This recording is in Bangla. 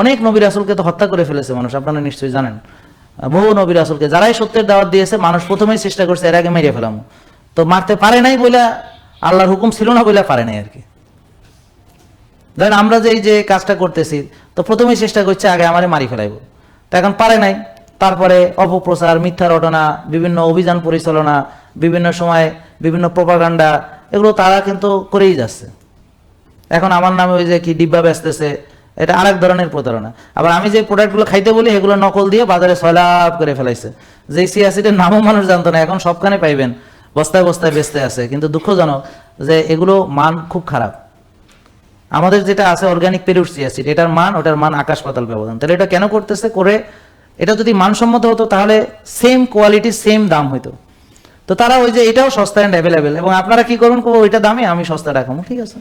অনেক নবী রাসুলকে তো হত্যা করে ফেলেছে মানুষ, আপনারা নিশ্চয়ই জানেন। বহু নবী রাসুলকে যারাই সত্যের দাওয়াত দিয়েছে, মানুষ প্রথমেই চেষ্টা করছে এর আগে মেরে ফেলাম। তো মারতে পারে নাই বলে আল্লাহর হুকুম ছিল না বলে পারে নাই আর কি। ধরেন আমরা যে এই যে কাজটা করতেছি, তো প্রথমেই চেষ্টা করছে আগে আমারে মারি ফেলাইব। তো এখন পারে নাই। তারপরে অপপ্রচার মিথ্যা রটনা বিভিন্ন অভিযান পরিচালনা, বিভিন্ন সময় বিভিন্ন প্রপাগান্ডা, এগুলো তারা কিন্তু করেই যাচ্ছে। এখন আমার নামে ওই যে কি ডিব্বা বেচতেছে এটা আরেক ধরনের প্রতারণা। আবার আমি যে প্রোডাক্টগুলো খাইতে বলি, এগুলো নকল দিয়ে বাজারে সয়লাভ করে ফেলাইছে। যে সিয়াসিডের নামও মানুষ জানতো না, এখন সবখানে পাইবেন। বস্তায় বস্তায় বেচতে আছে। কিন্তু দুঃখজনক যে এগুলো মান খুব খারাপ। আমাদের যেটা আছে অর্গানিক পেরুট সিয়াসিড এটার মান, ওটার মান আকাশ পাতাল ব্যবধান। তাহলে এটা কেন করতেছে? করে এটা যদি মানসম্মত হতো, তাহলে সেম কোয়ালিটি সেম দাম হইতো। তো তারা ওই যে এটাও সস্তা অ্যান্ড অ্যাভেলেবেল এবং আপনারা কি করুন ওইটা দামে আমি সস্তা রাখব ঠিক আছে?